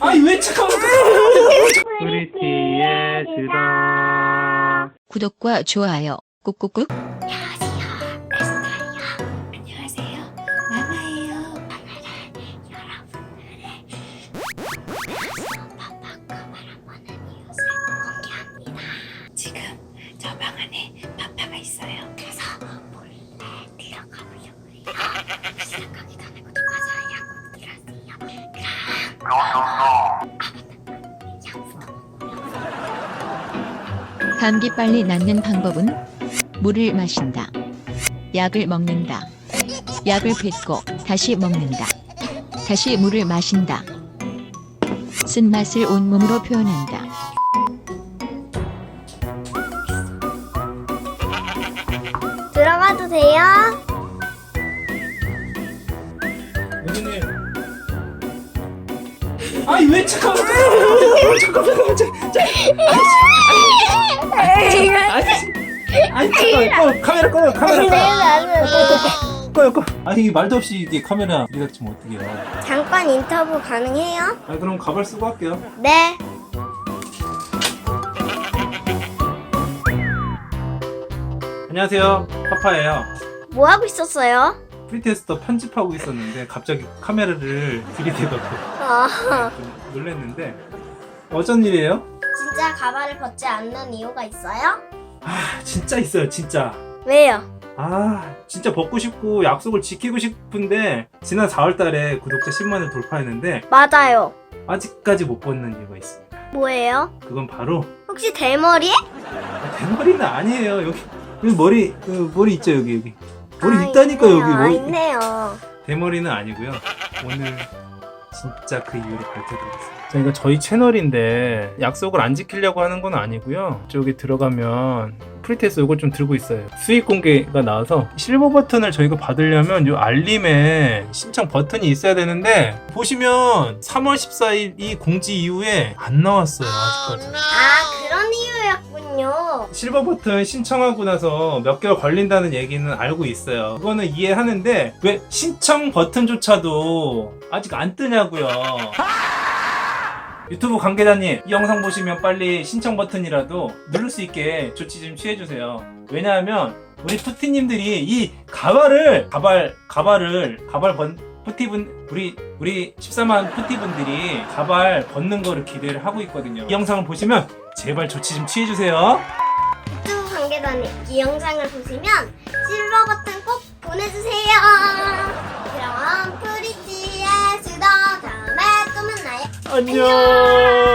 아니 왜 잠깐만 프리티의 주다 구독과 좋아요 꾹꾹꾹 안녕하세요. 에스타예요. 안녕하세요. 마마예요. 오늘은 여러분들의 파파가 바라보는 이웃을 공개합니다. 지금 저 방 안에 파파가 있어요. 그래서 몰래 들어가 보려고 해요. 감기 빨리 낫는 방법은 물을 마신다. 약을 먹는다. 약을 뱉고 다시 먹는다. 다시 물을 마신다. 쓴맛을 온몸으로 표현한다. 들어가도 돼요? 왜 잠깐만 잠깐만 잠깐만 아니 잠깐만 꺼 카메라 꺼요 카메라 꺼요 꺼 아니 말도 없이 이게 카메라 이닥치면 어떡해요 잠깐 인터뷰 가능해요? 아 그럼 가발 쓰고 할게요 네. 안녕하세요 파파예요 뭐 하고 있었어요? 프리테스터 편집하고 있었는데 갑자기 카메라를 들이대더라고 아, 좀 놀랬는데 어쩐 일이에요? 진짜 가발을 벗지 않는 이유가 있어요? 아 진짜 있어요 진짜 왜요? 아 진짜 벗고 싶고 약속을 지키고 싶은데 지난 4월달에 구독자 10만을 돌파했는데 맞아요. 아직까지 못 벗는 이유가 있습니다 뭐예요? 그건 바로 혹시 대머리? 아, 대머리는 아니에요 여기 여기 머리 그 머리 있죠 여기 여기 머리 아, 있다니까 있네요. 여기 아, 머리 있네요. 대머리는 아니고요. 오늘 진짜 그 이유를 밝혀드리겠습니다. 저희가 저희 채널인데 약속을 안 지키려고 하는 건 아니고요. 저기 들어가면 프리테스 이걸 좀 들고 있어요. 수익 공개가 나와서 실버 버튼을 저희가 받으려면 이 알림에 신청 버튼이 있어야 되는데 보시면 3월 14일 이 공지 이후에 안 나왔어요 아직까지. 아, 그런 이유 였군요. 실버 버튼 신청하고 나서 몇 개월 걸린다는 얘기는 알고 있어요. 그거는 이해하는데 왜 신청 버튼조차도 아직 안 뜨냐고요. 유튜브 관계자님 이 영상 보시면 빨리 신청 버튼이라도 누를 수 있게 조치 좀 취해주세요. 왜냐하면 우리 푸티님들이 이 가발을 가발 가발을 가발 번 푸티분 우리 우리 14만 푸티분들이 가발 벗는 거를 기대를 하고 있거든요. 이 영상을 보시면 제발 조치 좀 취해 주세요. 유튜브 관계자님, 이 영상을 보시면 실버 버튼 꼭 보내주세요. 그럼 프리티의 수더 다음에 또 만나요. 안녕.